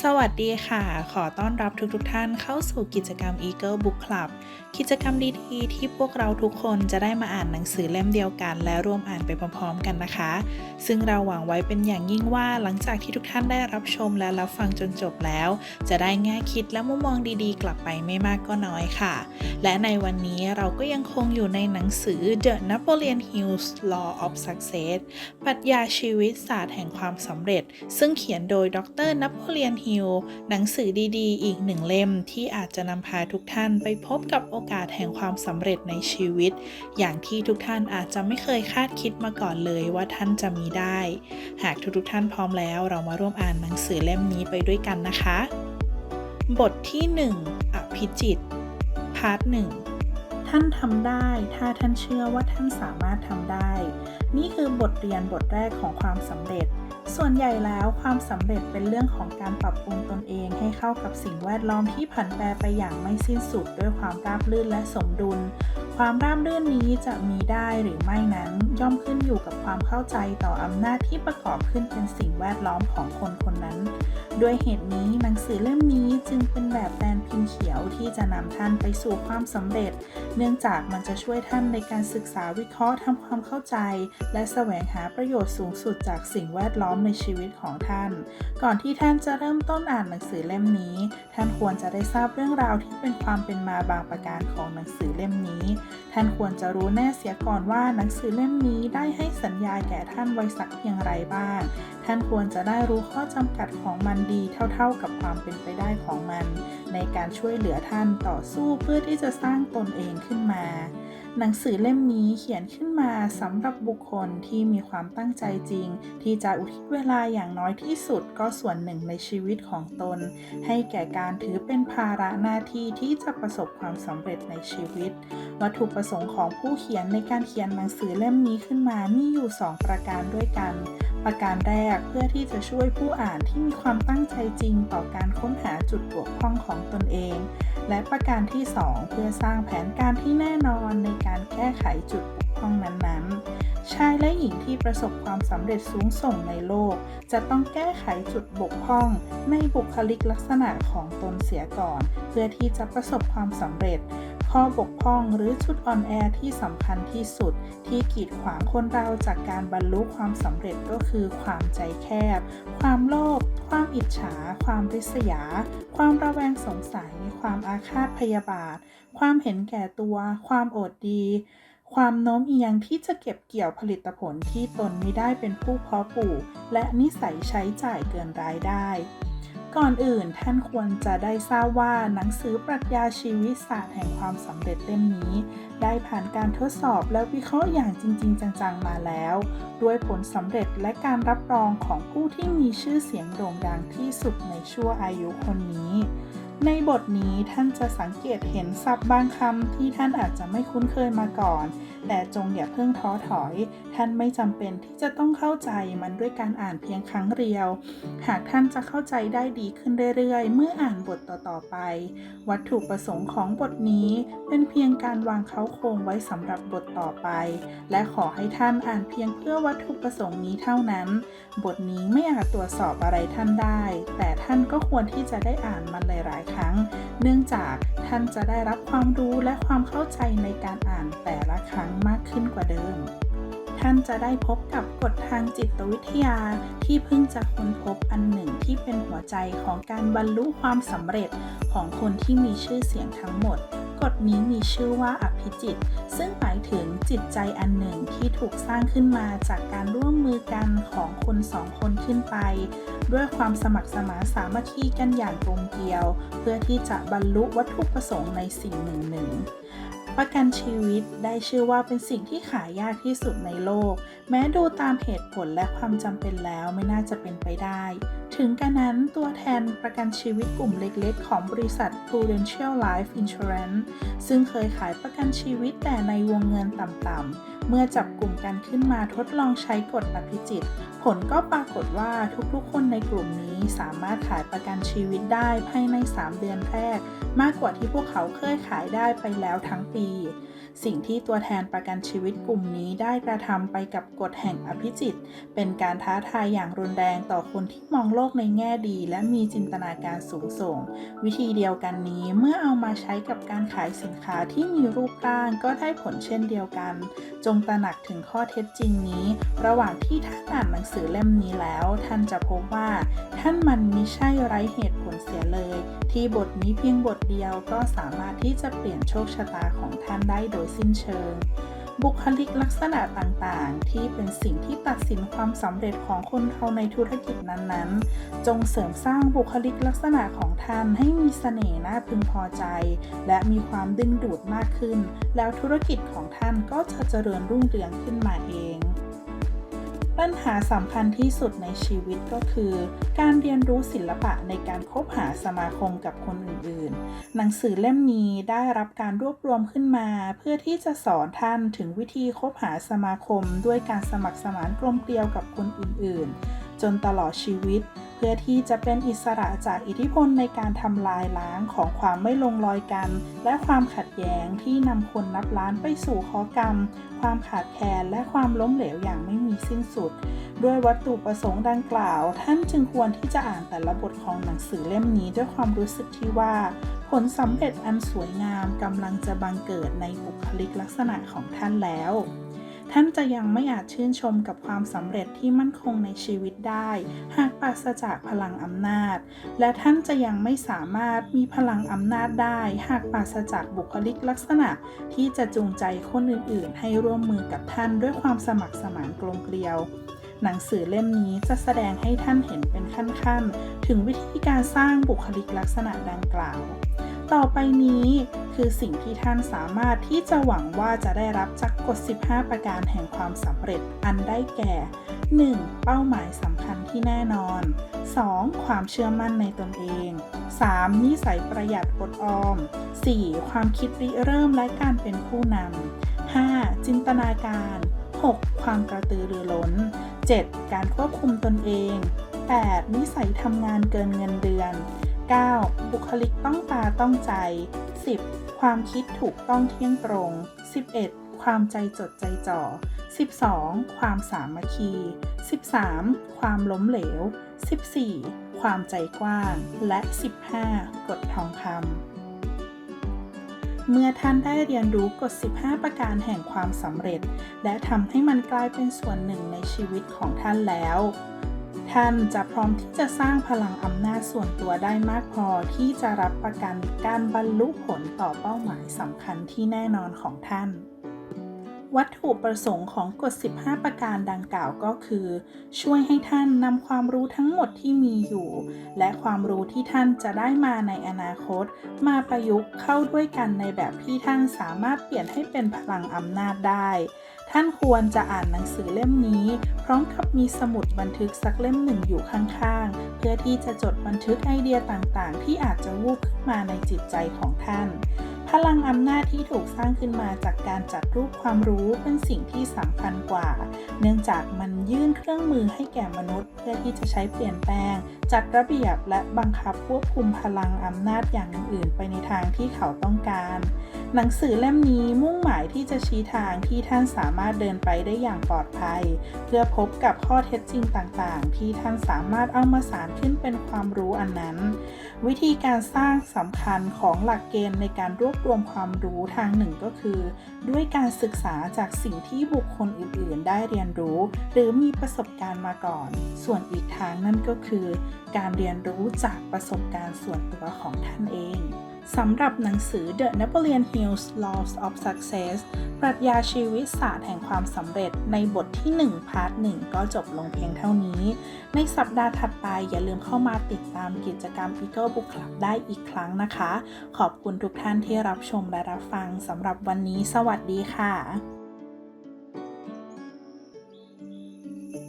สวัสดีค่ะ ขอต้อนรับทุกๆทท่านเข้าสู่กิจกรรม Eagle Book Club กิจกรรมดีๆ ที่พวกเราทุกคนจะได้มาอ่านหนังสือเล่มเดียวกัน และร่วมอ่านไปพร้อมๆกันนะคะ ซึ่งเราหวังไว้เป็นอย่างยิ่งว่าหลังจากที่ทุกท่านได้รับชมและรับฟังจนจบแล้ว จะได้แง่คิดและมุมมองดีๆ กลับไปไม่มากก็น้อยค่ะ และในวันนี้เราก็ยังคงอยู่ในหนังสือ The Napoleon Hill's Law of Success ปรัชญาชีวิตศาสตร์แห่งความสำเร็จ ซึ่งเขียนโดยดรนโปเลียนฮิลหนังสือดีๆ อีกหนึ่งเล่มที่อาจจะนำพาทุกท่านไปพบกับโอกาสแห่งความสำเร็จในชีวิต อย่างที่ทุกท่านอาจจะไม่เคยคาดคิดมาก่อนเลยว่าท่านจะมีได้ หากทุกๆท่านพร้อมแล้วเรามาร่วมอ่านหนังสือเล่มนี้ไปด้วยกันนะคะ บทที่ 1 อภิจิตพาร์ทหนึ่งท่านทำได้ ถ้าท่านเชื่อว่าท่านสามารถทำได้ นี่คือบทเรียนบทแรกของความสำเร็จ ส่วนใหญ่แล้วความสำเร็จเป็นเรื่องของการปรับปรุงตนเองให้เข้ากับสิ่งแวดล้อมที่ผันแปรไปอย่างไม่สิ้นสุดด้วยความราบรื่นและสมดุล ความราบรื่นนี้จะมีได้หรือไม่นั้นย่อมขึ้นอยู่กับความเข้าใจต่ออำนาจที่ประกอบขึ้นเป็นสิ่งแวดล้อมของคนคนนั้น ด้วยเหตุนี้หนังสือเล่มนี้จึงเป็นแบบแปลนพิมพ์เขียวที่จะนำท่านไปสู่ความสำเร็จ เนื่องจากมันจะช่วยท่านในการศึกษาวิเคราะห์ทำความเข้าใจ และแสวงหาประโยชน์สูงสุดจากสิ่งแวดล้อมในชีวิตของท่าน ก่อนที่ท่านจะเริ่มต้นอ่านหนังสือเล่มนี้ ท่านควรจะได้ทราบเรื่องราวที่เป็นความเป็นมาบางประการของหนังสือเล่มนี้ท่านควรจะรู้แน่เสียก่อนว่าหนังสือเล่มนี้ได้ให้สัญญาแก่ท่านไว้สักเพียงไรบ้าง ท่านควรจะได้รู้ข้อจำกัดของมันดีเท่าๆกับความเป็นไปได้ของมัน ในการช่วยเหลือท่านต่อสู้เพื่อที่จะสร้างตนเองขึ้นมา หนังสือเล่มนี้เขียนขึ้นมาสำหรับบุคคลที่มีความตั้งใจจริง ที่จะอุทิศเวลาอย่างน้อยที่สุดก็ส่วนหนึ่งในชีวิตของตน ให้แก่การถือเป็นภาระหน้าที่ที่จะประสบความสำเร็จในชีวิต วัตถุประสงค์ของผู้เขียนในการเขียนหนังสือเล่มนี้ขึ้นมามีอยู่ 2 ประการด้วยกัน ประการแรกเพื่อที่จะช่วยผู้อ่านที่มีความตั้งใจจริงต่อการค้นหาจุดบกพร่องของตนเอง และประการที่ 2 เพื่อสร้างแผนการที่แน่นอนในการแก้ไขจุดบกพร่องนั้นๆ ชายและหญิงที่ประสบความสำเร็จสูงส่งในโลก จะต้องแก้ไขจุดบกพร่อง ในบุคลิกลักษณะของตนเสียก่อน เพื่อที่จะประสบความสำเร็จ ข้อบกพร่องหรือจุดอ่อนแอที่สำคัญที่สุด ที่กีดขวางคนเราจากการบรรลุความสำเร็จก็คือความใจแคบ ความโลภความอิจฉา ความริษยา ความระแวงสงสัย ความอาฆาตพยาบาท ความเห็นแก่ตัว ความโอดดีความโน้มเอียงที่จะเก็บเกี่ยวผลิตผลที่ตนไม่ได้เป็นผู้เพาะปลูก และนิสัยใช้จ่ายเกินรายได้ ก่อนอื่นท่านควรจะได้ทราบว่าหนังสือปรัชญาชีวิตศาสตร์แห่งความสำเร็จเล่มนี้ ได้ผ่านการทดสอบและวิเคราะห์อย่างจริง ๆ จัง ๆ มาแล้ว ด้วยผลสำเร็จและการรับรองของผู้ที่มีชื่อเสียงโด่งดังที่สุดในชั่วอายุคนนี้ ในบทนี้ท่านจะสังเกตเห็นศัพท์บางคำที่ท่านอาจจะไม่คุ้นเคยมาก่อน แต่จงอย่าเพิ่งท้อถอยท่านไม่จำเป็นที่จะต้องเข้าใจมันด้วยการอ่านเพียงครั้งเดียว หากท่านจะเข้าใจได้ดีขึ้นเรื่อยๆ เมื่ออ่านบทต่อๆไป วัตถุประสงค์ของบทนี้เป็นเพียงการวางเขาโครงไว้สำหรับบทต่อไป และขอให้ท่านอ่านเพียงเพื่อวัตถุประสงค์นี้เท่านั้น บทนี้ไม่อาจตรวจสอบอะไรท่านได้ แต่ท่านก็ควรที่จะได้อ่านมันหลายๆ ครั้ง เนื่องจากท่านจะได้รับความรู้และความเข้าใจในการอ่านแต่ละครั้งมากขึ้นกว่าเดิม ท่านจะได้พบกับกฎทางจิตวิทยา ที่เพิ่งจะค้นพบอันหนึ่งที่เป็นหัวใจของการบรรลุความสำเร็จของคนที่มีชื่อเสียงทั้งหมด กฎนี้มีชื่อว่าอภิจิต ซึ่งหมายถึงจิตใจอันหนึ่งที่ถูกสร้างขึ้นมาจากการร่วมมือกันของคนสองคนขึ้นไป ด้วยความสมัครสมานสามัคคีกันอย่างกลมเกลียว เพื่อที่จะบรรลุวัตถุประสงค์ในสิ่งหนึ่งหนึ่ง ประกันชีวิตได้ชื่อว่าเป็นสิ่งที่ขายยากที่สุดในโลก แม้ดูตามเหตุผลและความจำเป็นแล้วไม่น่าจะเป็นไปได้ ถึงกระนั้นตัวแทนประกันชีวิตกลุ่มเล็กๆ ของบริษัท Prudential Life Insurance ซึ่งเคยขายประกันชีวิตแต่ในวงเงินต่ำๆ เมื่อจับกลุ่มกันขึ้นมาทดลองใช้กฎอภิจิต ผลก็ปรากฏว่าทุกๆ คนในกลุ่มนี้สามารถขายประกันชีวิตได้ภายใน 3 เดือนแรก มากกว่าที่พวกเขาเคยขายได้ไปแล้วทั้งปี สิ่งที่ตัวแทนประกันชีวิตกลุ่มนี้ได้กระทำไปกับกฎแห่งอภิจิต เป็นการท้าทายอย่างรุนแรงต่อคนที่มองโลกในแง่ดี และมีจินตนาการสูงส่ง วิธีเดียวกันนี้เมื่อเอามาใช้กับการขายสินค้าที่มีรูปร่างก็ได้ผลเช่นเดียวกัน จงตระหนักถึงข้อเท็จจริงนี้ ระหว่างที่ท่านอ่านหนังสือเล่มนี้แล้ว ท่านจะพบว่า ท่านมันมิใช่ไร้เหตุผลเสียเลย ที่บทนี้เพียงบทเดียวก็สามารถที่จะเปลี่ยนโชคชะตาของท่านได้โดยสิ้นเชิง บุคลิกลักษณะต่างๆ ที่เป็นสิ่งที่ตัดสินความสำเร็จของคนเราในธุรกิจนั้นๆ จงเสริมสร้างบุคลิกลักษณะของท่านให้มีเสน่ห์น่าพึงพอใจ และมีความดึงดูดมากขึ้น แล้วธุรกิจของท่านก็จะเจริญรุ่งเรืองขึ้นมาเอง ปัญหาสำคัญที่สุดในชีวิตก็คือ การเรียนรู้ศิลปะในการคบหาสมาคมกับคนอื่นๆ หนังสือเล่มนี้ได้รับการรวบรวมขึ้นมา เพื่อที่จะสอนท่านถึงวิธีคบหาสมาคม ด้วยการสมัครสมานกลมเกลียวกับคนอื่นๆ จนตลอดชีวิต พื่อที่จะเป็นอิสระจากอิทธิพลในการทำลายล้างของความไม่ลงรอยกัน และความขัดแย้งที่นำคนนับล้านไปสู่ข้อกรรม ความขาดแคลนและความล้มเหลวอย่างไม่มีสิ้นสุด ด้วยวัตถุประสงค์ดังกล่าว ท่านจึงควรที่จะอ่านแต่ละบทของหนังสือเล่มนี้ด้วยความรู้สึกที่ว่า ผลสำเร็จอันสวยงามกำลังจะบังเกิดในบุคลิกลักษณะของท่านแล้ว ท่านจะยังไม่อาจชื่นชมกับความสำเร็จที่มั่นคงในชีวิตได้ หากปราศจากพลังอำนาจ และท่านจะยังไม่สามารถมีพลังอำนาจได้ หากปราศจากบุคลิกลักษณะ ที่จะจูงใจคนอื่นๆ ให้ร่วมมือกับท่านด้วยความสมัครสมานกลมเกลียวหนังสือเล่มนี้จะแสดงให้ท่านเห็นเป็นขั้นๆ ถึงวิธีการสร้างบุคลิกลักษณะดังกล่าว ต่อไปนี้คือสิ่งที่ท่านสามารถที่จะหวังว่าจะได้รับจากกฎ 15 ประการแห่งความสำเร็จอันได้แก่ 1. เป้าหมายสำคัญที่แน่นอน 2. ความเชื่อมั่นในตนเอง 3. นิสัยประหยัดอดออม 4. ความคิดริเริ่มและการเป็นผู้นำ 5. จินตนาการ 6. ความกระตือรือร้น 7. การควบคุมตนเอง 8. นิสัยทำงานเกินเงินเดือน 9. บุคลิกต้องตาต้องใจ 10. ความคิดถูกต้องเที่ยงตรง 11. ความใจจดใจจ่อ 12. ความสามัคคี 13. ความล้มเหลว 14. ความใจกว้าง และ 15. กฎทองคำเมื่อท่านได้เรียนรู้กฎ 15 ประการแห่งความสำเร็จ และทำให้มันกลายเป็นส่วนหนึ่งในชีวิตของท่านแล้ว ท่านจะพร้อมที่จะสร้างพลังอำนาจส่วนตัวได้มากพอที่จะรับประกันการบรรลุผลต่อเป้าหมายสำคัญที่แน่นอนของท่าน วัตถุประสงค์ของกฎ 15 ประการดังกล่าวก็คือ ช่วยให้ท่านนำความรู้ทั้งหมดที่มีอยู่ และความรู้ที่ท่านจะได้มาในอนาคต มาประยุกต์เข้าด้วยกันในแบบที่ท่านสามารถเปลี่ยนให้เป็นพลังอำนาจได้ ท่านควรจะอ่านหนังสือเล่มนี้ พร้อมกับมีสมุดบันทึกสักเล่มหนึ่งอยู่ข้างๆ เพื่อที่จะจดบันทึกไอเดียต่างๆ ที่อาจจะวูบขึ้นมาในจิตใจของท่าน พลังอำนาจที่ถูกสร้างขึ้นมาจากการจัดรูปความรู้เป็นสิ่งที่สำคัญกว่า เนื่องจากมันยื่นเครื่องมือให้แก่มนุษย์ เพื่อที่จะใช้เปลี่ยนแปลง จัดระเบียบและบังคับควบคุมพลังอำนาจอย่างอื่นๆ ไปในทางที่เขาต้องการ หนังสือเล่มนี้มุ่งหมายที่จะชี้ทางที่ท่านสามารถเดินไปได้อย่างปลอดภัย เพื่อพบกับข้อเท็จจริงต่างๆ ที่ท่านสามารถเอามาสารขึ้นเป็นความรู้อันนั้น วิธีการสร้างสำคัญของหลักเกณฑ์ในการรวบรวมความรู้ทางหนึ่งก็คือ ด้วยการศึกษาจากสิ่งที่บุคคลอื่นๆ ได้เรียนรู้ หรือมีประสบการณ์มาก่อน ส่วนอีกทางนั่นก็คือ การเรียนรู้จากประสบการณ์ส่วนตัวของท่านเอง สำหรับหนังสือ The Napoleon Hill's Laws of Success ปรัชญาชีวิตศาสตร์แห่งความสำเร็จในบทที่ 1 พาร์ท 1 ก็จบลงเพียงเท่านี้ ในสัปดาห์ถัดไปอย่าลืมเข้ามาติดตามกิจกรรม Eagle Book Club ได้อีกครั้งนะคะ ขอบคุณทุกท่านที่รับชมและรับฟังสำหรับวันนี้ สวัสดีค่ะ